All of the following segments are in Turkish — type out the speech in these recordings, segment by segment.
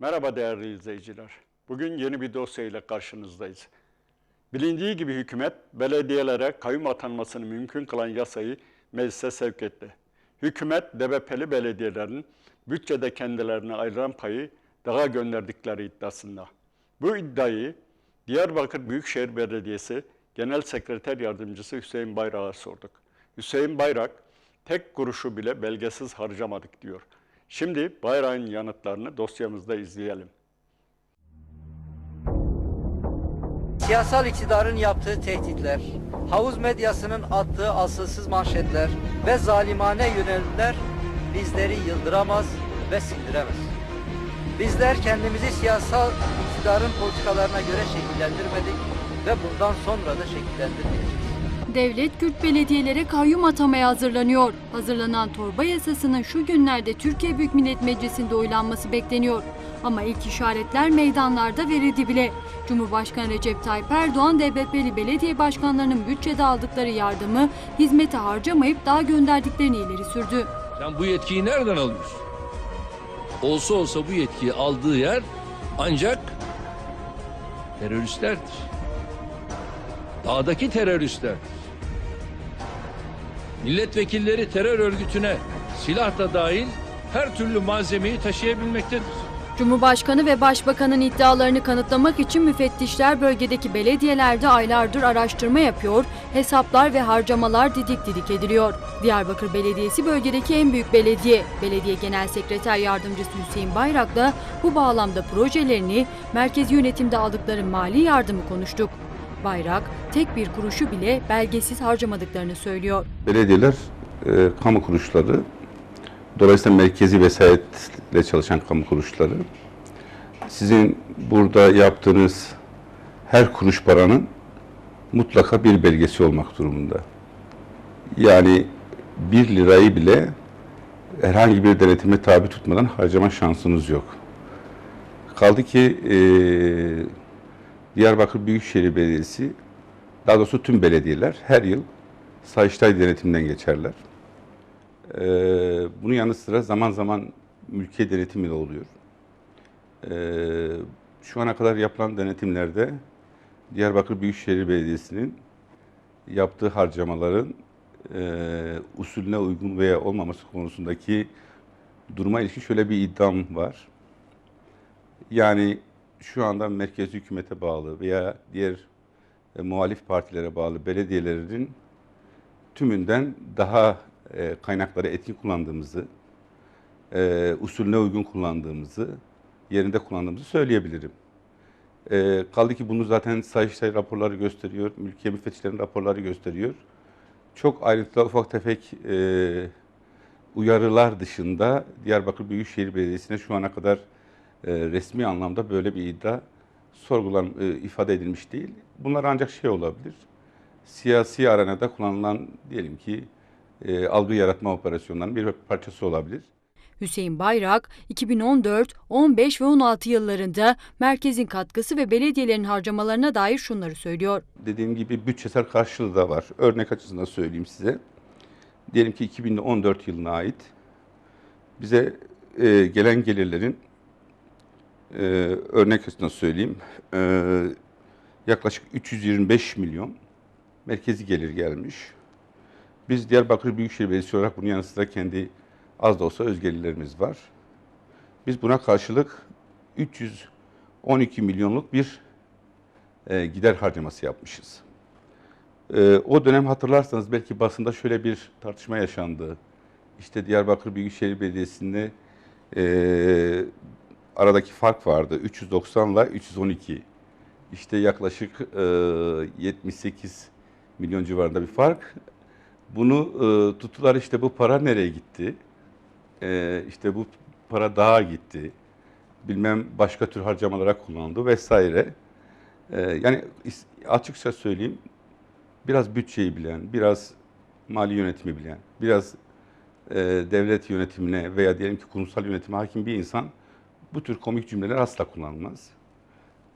Merhaba değerli izleyiciler. Bugün yeni bir dosyayla karşınızdayız. Bilindiği gibi hükümet belediyelere kayyum atanmasını mümkün kılan yasayı meclise sevk etti. Hükümet DBP'li belediyelerin bütçede kendilerine ayrılan payı daha gönderdikleri iddiasında. Bu iddiayı Diyarbakır Büyükşehir Belediyesi Genel Sekreter Yardımcısı Hüseyin Bayrak'a sorduk. Hüseyin Bayrak, tek kuruşu bile belgesiz harcamadık diyor. Şimdi Bayrak'ın yanıtlarını dosyamızda izleyelim. Siyasal iktidarın yaptığı tehditler, havuz medyasının attığı asılsız manşetler ve zalimane yönelimler bizleri yıldıramaz ve sindiremez. Bizler kendimizi siyasal iktidarın politikalarına göre şekillendirmedik ve bundan sonra da şekillendirmeyeceğiz. Devlet Kürt belediyelere kayyum atamaya hazırlanıyor. Hazırlanan torba yasasının şu günlerde Türkiye Büyük Millet Meclisi'nde oylanması bekleniyor. Ama ilk işaretler meydanlarda verildi bile. Cumhurbaşkanı Recep Tayyip Erdoğan, DBP'li belediye başkanlarının bütçede aldıkları yardımı hizmete harcamayıp daha gönderdiklerini ileri sürdü. Sen bu yetkiyi nereden alıyorsun? Olsa olsa bu yetkiyi aldığı yer ancak teröristlerdir. Dağdaki teröristlerdir. Milletvekilleri terör örgütüne silah da dahil her türlü malzemeyi taşıyabilmektedir. Cumhurbaşkanı ve Başbakanın iddialarını kanıtlamak için müfettişler bölgedeki belediyelerde aylardır araştırma yapıyor, hesaplar ve harcamalar didik didik ediliyor. Diyarbakır Belediyesi bölgedeki en büyük belediye. Belediye Genel Sekreter Yardımcısı Hüseyin Bayrak'la bu bağlamda projelerini, merkezi yönetimde aldıkları mali yardımı konuştuk. Bayrak, tek bir kuruşu bile belgesiz harcamadıklarını söylüyor. Belediyeler, e, kamu kuruluşları, dolayısıyla merkezi vesayetle çalışan kamu kuruluşları, sizin burada yaptığınız her kuruş paranın mutlaka bir belgesi olmak durumunda. Yani bir lirayı bile herhangi bir denetime tabi tutmadan harcama şansınız yok. Kaldı ki e, Diyarbakır Büyükşehir Belediyesi, daha doğrusu tüm belediyeler her yıl Sayıştay denetimden geçerler. Ee, bunun yanı sıra zaman zaman mülkiye denetimi de oluyor. Ee, şu ana kadar yapılan denetimlerde Diyarbakır Büyükşehir Belediyesi'nin yaptığı harcamaların e, usulüne uygun veya olmaması konusundaki duruma ilişkin şöyle bir iddiam var. Yani şu anda merkezi hükümete bağlı veya diğer e, muhalif partilere bağlı belediyelerin tümünden daha e, kaynakları etkin kullandığımızı, e, usulüne uygun kullandığımızı, yerinde kullandığımızı söyleyebilirim. E, kaldı ki bunu zaten Sayıştay raporları gösteriyor, mülkiye müfettişlerin raporları gösteriyor. Çok ayrıntılı ufak tefek e, uyarılar dışında Diyarbakır Büyükşehir Belediyesi'ne şu ana kadar e, resmi anlamda böyle bir iddia sorgulan e, ifade edilmiş değil. Bunlar ancak şey olabilir. Siyasi arenada kullanılan diyelim ki e, algı yaratma operasyonlarının bir parçası olabilir. Hüseyin Bayrak, 2014, 15 ve 16 yıllarında merkezin katkısı ve belediyelerin harcamalarına dair şunları söylüyor. Dediğim gibi bütçesel karşılığı da var. Örnek açısından söyleyeyim size. Diyelim ki 2014 yılına ait bize e, gelen gelirlerin e, örnek açısından söyleyeyim e, yaklaşık 325 milyon merkezi gelir gelmiş. Biz Diyarbakır Büyükşehir Belediyesi olarak bunun yanı sıra kendi az da olsa öz gelirlerimiz var. Biz buna karşılık 312 milyonluk bir e, gider harcaması yapmışız. E, o dönem hatırlarsanız belki basında şöyle bir tartışma yaşandı. İşte Diyarbakır Büyükşehir Belediyesi'nde e, aradaki fark vardı. 390 ile 312. İşte yaklaşık e, 78 milyon civarında bir fark. Bunu e, tuttular işte bu para nereye gitti? E, işte bu para dağa gitti. Bilmem başka tür harcamalara kullanıldı vesaire. E, yani açıkça söyleyeyim biraz bütçeyi bilen, biraz mali yönetimi bilen, biraz e, devlet yönetimine veya diyelim ki kurumsal yönetime hakim bir insan bu tür komik cümleler asla kullanılmaz.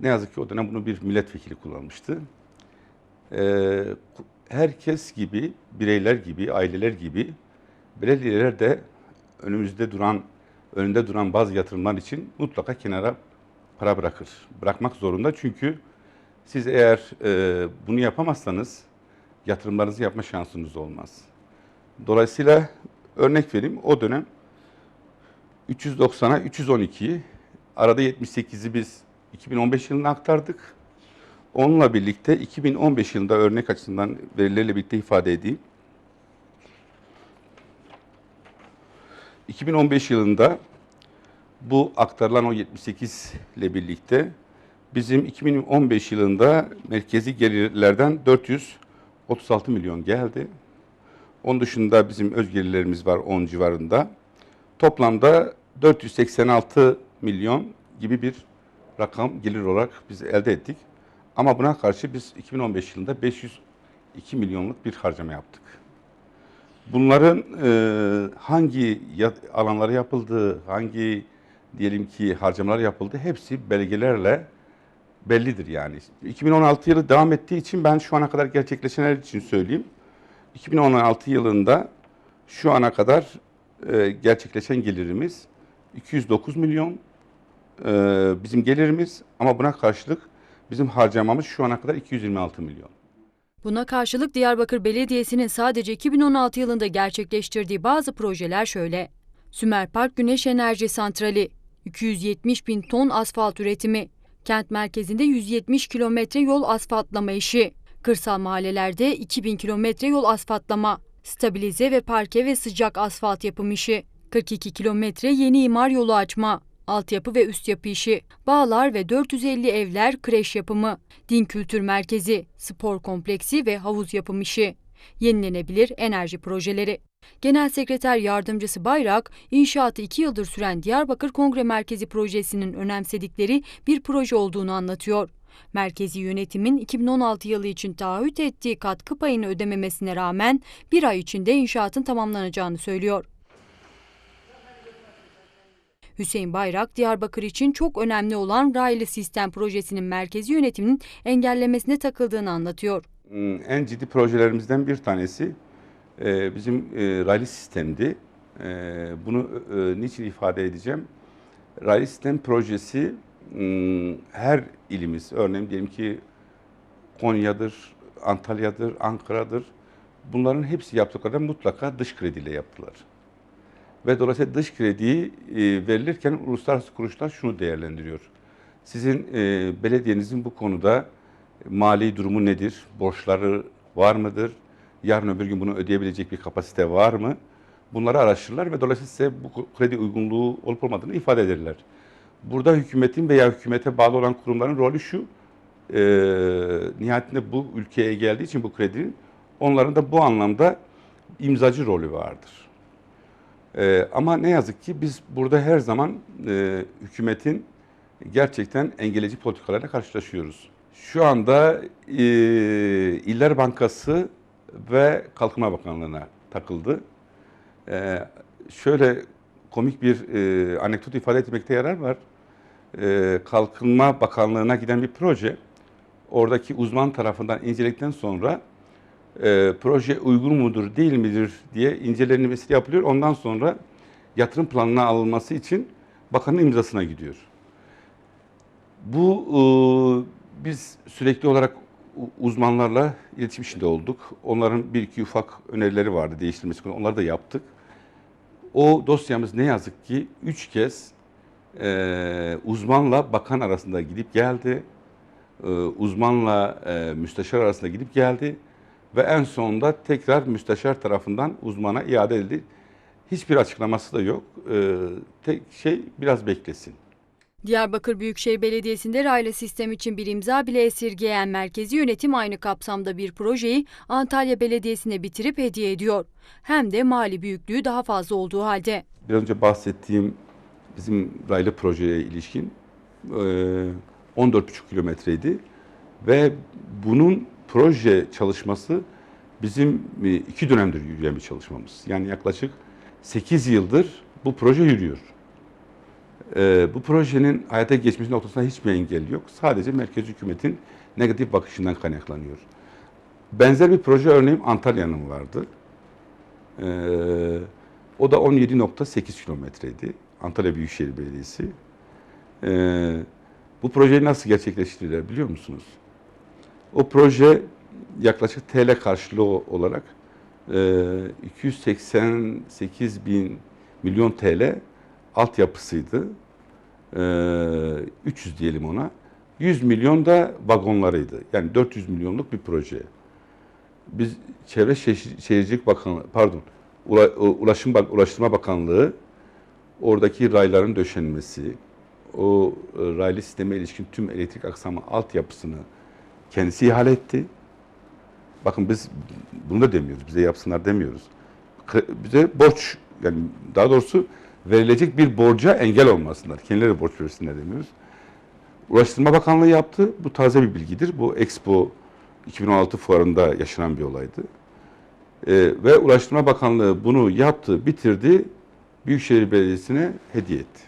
Ne yazık ki o dönem bunu bir milletvekili kullanmıştı. Ee, herkes gibi, bireyler gibi, aileler gibi belediyeler de önümüzde duran önünde duran bazı yatırımlar için mutlaka kenara para bırakır. Bırakmak zorunda çünkü siz eğer e, bunu yapamazsanız yatırımlarınızı yapma şansınız olmaz. Dolayısıyla örnek vereyim o dönem 390'a 312'yi arada 78'i biz 2015 yılına aktardık. Onunla birlikte 2015 yılında örnek açısından verilerle birlikte ifade edeyim. 2015 yılında bu aktarılan o 78 ile birlikte bizim 2015 yılında merkezi gelirlerden 436 milyon geldi. Onun dışında bizim öz gelirlerimiz var 10 civarında. Toplamda 486 milyon gibi bir rakam gelir olarak biz elde ettik. Ama buna karşı biz 2015 yılında 502 milyonluk bir harcama yaptık. Bunların e, hangi alanlara yapıldığı, hangi diyelim ki harcamalar yapıldı hepsi belgelerle bellidir yani. 2016 yılı devam ettiği için ben şu ana kadar gerçekleşenler için söyleyeyim. 2016 yılında şu ana kadar e, gerçekleşen gelirimiz 209 milyon e, bizim gelirimiz ama buna karşılık bizim harcamamız şu ana kadar 226 milyon. Buna karşılık Diyarbakır Belediyesi'nin sadece 2016 yılında gerçekleştirdiği bazı projeler şöyle. Sümerpark Güneş Enerji Santrali, 270 bin ton asfalt üretimi, kent merkezinde 170 kilometre yol asfaltlama işi, kırsal mahallelerde 2000 kilometre yol asfaltlama, stabilize ve parke ve sıcak asfalt yapım işi, 42 kilometre yeni imar yolu açma, altyapı ve üst yapı işi, bağlar ve 450 evler kreş yapımı, din kültür merkezi, spor kompleksi ve havuz yapım işi, yenilenebilir enerji projeleri. Genel Sekreter Yardımcısı Bayrak, inşaatı 2 yıldır süren Diyarbakır Kongre Merkezi projesinin önemsedikleri bir proje olduğunu anlatıyor. Merkezi yönetimin 2016 yılı için taahhüt ettiği katkı payını ödememesine rağmen bir ay içinde inşaatın tamamlanacağını söylüyor. Hüseyin Bayrak, Diyarbakır için çok önemli olan raylı sistem projesinin merkezi yönetiminin engellemesine takıldığını anlatıyor. Hmm, En ciddi projelerimizden bir tanesi e, bizim e, raylı sistemdi. E, Bunu niçin ifade edeceğim? Raylı sistem projesi hmm, her ilimiz, örneğin diyelim ki Konya'dır, Antalya'dır, Ankara'dır. Bunların hepsi yaptıklarında mutlaka dış krediyle yaptılar. Ve dolayısıyla dış krediyi e, verilirken uluslararası kuruluşlar şunu değerlendiriyor. Sizin e, belediyenizin bu konuda mali durumu nedir? Borçları var mıdır? Yarın öbür gün bunu ödeyebilecek bir kapasite var mı? Bunları araştırırlar ve dolayısıyla size bu kredi uygunluğu olup olmadığını ifade ederler. Burada hükümetin veya hükümete bağlı olan kurumların rolü şu, e, nihayetinde bu ülkeye geldiği için bu kredinin onların da bu anlamda imzacı rolü vardır. E, ama ne yazık ki biz burada her zaman e, hükümetin gerçekten engelleyici politikalarla karşılaşıyoruz. Şu anda e, İller Bankası ve Kalkınma Bakanlığı'na takıldı. E, şöyle komik bir e, anekdot ifade etmekte yarar var. E, Kalkınma Bakanlığı'na giden bir proje, oradaki uzman tarafından inceledikten sonra e, proje uygun mudur değil midir diye incelenmesi yapılıyor. Ondan sonra yatırım planına alınması için bakanın imzasına gidiyor. Bu e, biz sürekli olarak uzmanlarla iletişim içinde olduk. Onların bir iki ufak önerileri vardı değiştirmesi konusunda. Onları da yaptık. O dosyamız ne yazık ki üç kez e, uzmanla bakan arasında gidip geldi. E, uzmanla e, müsteşar arasında gidip geldi. Ve en sonunda tekrar müsteşar tarafından uzmana iade edildi. Hiçbir açıklaması da yok. E, tek şey biraz beklesin. Diyarbakır Büyükşehir Belediyesi'nde raylı sistem için bir imza bile esirgeyen merkezi yönetim aynı kapsamda bir projeyi Antalya Belediyesi'ne bitirip hediye ediyor. Hem de mali büyüklüğü daha fazla olduğu halde. Biraz önce bahsettiğim bizim raylı projeye ilişkin e, 14,5 kilometreydi. Ve bunun proje çalışması bizim e, iki dönemdir yürüyen bir çalışmamız. Yani yaklaşık 8 yıldır bu proje yürüyor. E, bu projenin hayata geçmesi noktasında hiçbir engel yok. Sadece merkez hükümetin negatif bakışından kaynaklanıyor. Benzer bir proje örneğin Antalya'nın vardı. Ee, o da 17.8 kilometreydi. Antalya Büyükşehir Belediyesi. Bu projeyi nasıl gerçekleştirdiler biliyor musunuz? O proje yaklaşık TL karşılığı olarak e, 288 bin milyon TL altyapısıydı. Ee, 300 diyelim ona. 100 milyon da vagonlarıydı. Yani 400 milyonluk bir proje. Biz Çevre Şehir- Şehircilik Bakanlığı, pardon, Ula- Ulaşım Ulaştırma Bakanlığı oradaki rayların döşenmesi, o e, raylı sisteme ilişkin tüm elektrik aksamı altyapısını kendisi ihale etti. Bakın biz bunu da demiyoruz, bize yapsınlar demiyoruz. Bize borç, yani daha doğrusu verilecek bir borca engel olmasınlar. Kendileri borç versinler demiyoruz. Ulaştırma Bakanlığı yaptı. Bu taze bir bilgidir. Bu Expo 2016 fuarında yaşanan bir olaydı. Ee, ve Ulaştırma Bakanlığı bunu yaptı, bitirdi. Büyükşehir Belediyesi'ne hediye etti.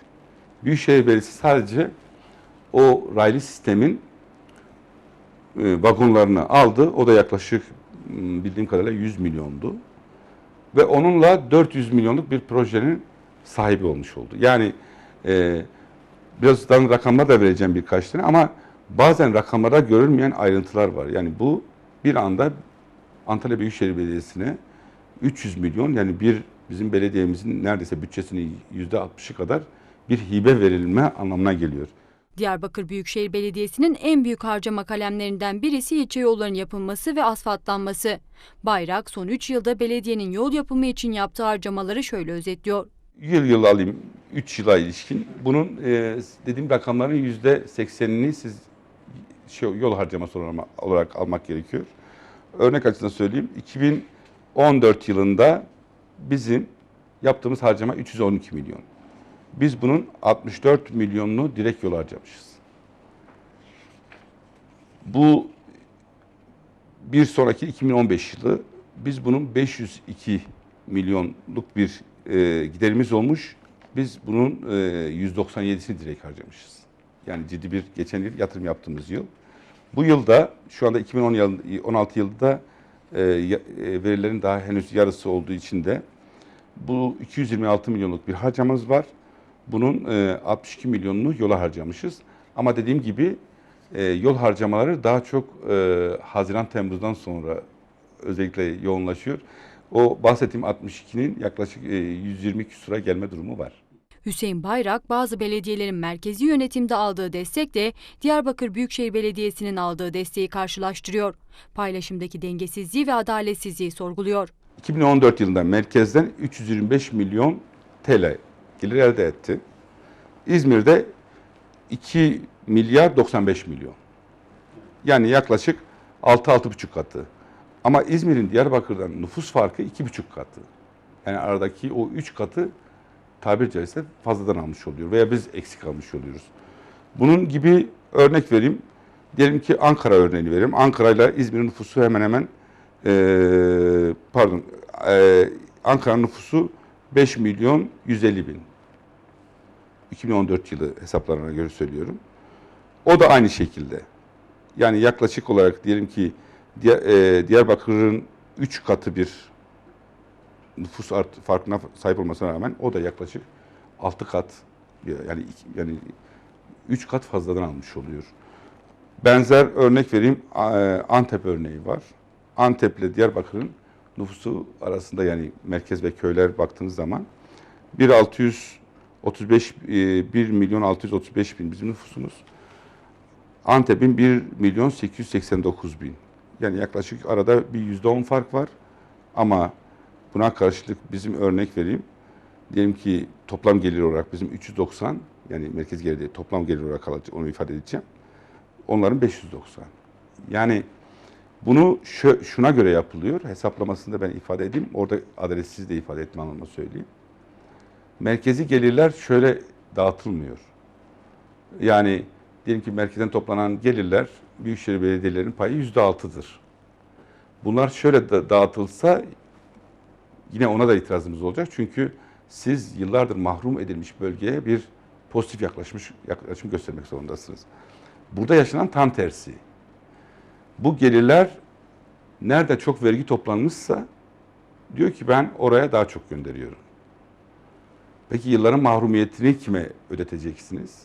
Büyükşehir Belediyesi sadece o raylı sistemin e, vagonlarını aldı. O da yaklaşık m, bildiğim kadarıyla 100 milyondu. Ve onunla 400 milyonluk bir projenin sahibi olmuş oldu. Yani e, birazdan rakamlar da vereceğim birkaç tane ama bazen rakamlarda görülmeyen ayrıntılar var. Yani bu bir anda Antalya Büyükşehir Belediyesi'ne 300 milyon yani bir bizim belediyemizin neredeyse bütçesinin %60'ı kadar bir hibe verilme anlamına geliyor. Diyarbakır Büyükşehir Belediyesi'nin en büyük harcama kalemlerinden birisi ilçe yollarının yapılması ve asfaltlanması. Bayrak son 3 yılda belediyenin yol yapımı için yaptığı harcamaları şöyle özetliyor. Yıl yıl alayım 3 yıla ilişkin. Bunun e, dediğim rakamların %80'ini siz şey, yol harcaması olarak almak gerekiyor. Örnek açısından söyleyeyim. 2014 yılında bizim yaptığımız harcama 312 milyon. Biz bunun 64 milyonunu direkt yol harcamışız. Bu bir sonraki 2015 yılı biz bunun 502 milyonluk bir e, giderimiz olmuş. Biz bunun e, 197'sini direkt harcamışız. Yani ciddi bir geçen yıl yatırım yaptığımız yıl. Bu yılda şu anda 2016 yılında e, e, verilerin daha henüz yarısı olduğu için de bu 226 milyonluk bir harcamamız var. Bunun e, 62 milyonunu yola harcamışız. Ama dediğim gibi e, yol harcamaları daha çok e, Haziran Temmuz'dan sonra özellikle yoğunlaşıyor. O bahsettiğim 62'nin yaklaşık e, 120 küsura gelme durumu var. Hüseyin Bayrak bazı belediyelerin merkezi yönetimde aldığı destekle Diyarbakır Büyükşehir Belediyesi'nin aldığı desteği karşılaştırıyor. Paylaşımdaki dengesizliği ve adaletsizliği sorguluyor. 2014 yılında merkezden 325 milyon TL gelir elde etti. İzmir'de 2 milyar 95 milyon. Yani yaklaşık 6-6,5 katı. Ama İzmir'in Diyarbakır'dan nüfus farkı 2,5 katı. Yani aradaki o 3 katı tabiri caizse fazladan almış oluyor veya biz eksik almış oluyoruz. Bunun gibi örnek vereyim. Diyelim ki Ankara örneğini vereyim. Ankara ile İzmir'in nüfusu hemen hemen eee, pardon eee Ankara nüfusu 5 milyon 150 bin. 2014 yılı hesaplarına göre söylüyorum. O da aynı şekilde. Yani yaklaşık olarak diyelim ki e, Diyarbakır'ın 3 katı bir nüfus art, farkına sahip olmasına rağmen o da yaklaşık 6 kat yani yani 3 kat fazladan almış oluyor. Benzer örnek vereyim e, Antep örneği var. Antep ile Diyarbakır'ın nüfusu arasında yani merkez ve köyler baktığınız zaman 1600 35 1 e, milyon 635 bin bizim nüfusumuz. Antep'in 1 milyon 889 bin. Yani yaklaşık arada bir yüzde on fark var. Ama buna karşılık bizim örnek vereyim. Diyelim ki toplam gelir olarak bizim 390 yani merkez geliri toplam gelir olarak onu ifade edeceğim. Onların 590. Yani bunu şuna göre yapılıyor. Hesaplamasını da ben ifade edeyim. Orada adressiz de ifade etme anlamında söyleyeyim. Merkezi gelirler şöyle dağıtılmıyor. Yani diyelim ki merkezden toplanan gelirler Büyükşehir Belediyelerinin payı yüzde altıdır. Bunlar şöyle da dağıtılsa yine ona da itirazımız olacak. Çünkü siz yıllardır mahrum edilmiş bölgeye bir pozitif yaklaşmış yaklaşım göstermek zorundasınız. Burada yaşanan tam tersi. Bu gelirler nerede çok vergi toplanmışsa diyor ki ben oraya daha çok gönderiyorum. Peki yılların mahrumiyetini kime ödeteceksiniz?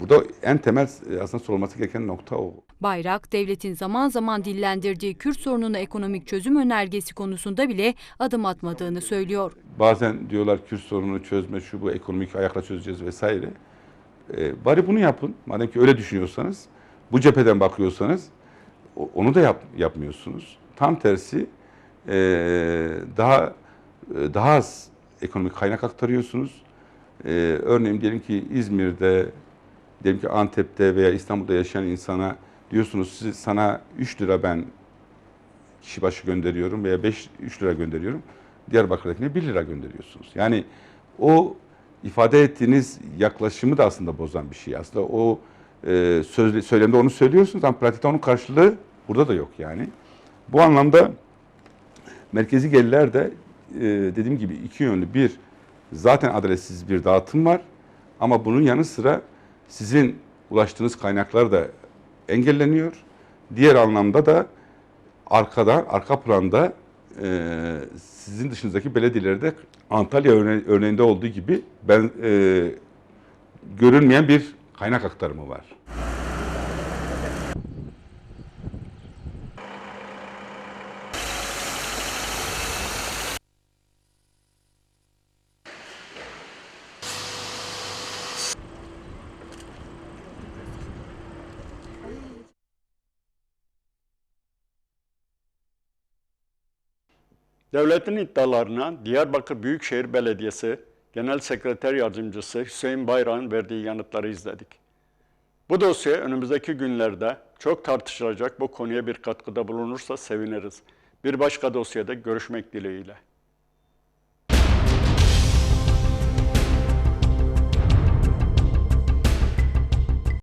Burada en temel e, aslında sorulması gereken nokta o. Bayrak, devletin zaman zaman dillendirdiği Kürt sorununa ekonomik çözüm önergesi konusunda bile adım atmadığını söylüyor. Bazen diyorlar Kürt sorununu çözme, şu bu ekonomik ayakla çözeceğiz vesaire. Ee, bari bunu yapın. Madem ki öyle düşünüyorsanız, bu cepheden bakıyorsanız onu da yap, yapmıyorsunuz. Tam tersi ee, daha e, daha az ekonomik kaynak aktarıyorsunuz. Ee, örneğin diyelim ki İzmir'de, diyelim ki Antep'te veya İstanbul'da yaşayan insana diyorsunuz siz, sana 3 lira ben kişi başı gönderiyorum veya 5 3 lira gönderiyorum. Diyarbakır'dakine 1 lira gönderiyorsunuz. Yani o ifade ettiğiniz yaklaşımı da aslında bozan bir şey. Aslında o e, sözle, söylemde onu söylüyorsunuz ama pratikte onun karşılığı burada da yok yani. Bu anlamda merkezi gelirler de e, dediğim gibi iki yönlü. Bir, zaten adaletsiz bir dağıtım var ama bunun yanı sıra sizin ulaştığınız kaynaklar da engelleniyor. Diğer anlamda da arkada, arka planda e, sizin dışınızdaki belediyelerde Antalya örne- örneğinde olduğu gibi ben e, görünmeyen bir kaynak aktarımı var. Devletin iddialarına Diyarbakır Büyükşehir Belediyesi Genel Sekreter Yardımcısı Hüseyin Bayrak'ın verdiği yanıtları izledik. Bu dosya önümüzdeki günlerde çok tartışılacak bu konuya bir katkıda bulunursa seviniriz. Bir başka dosyada görüşmek dileğiyle.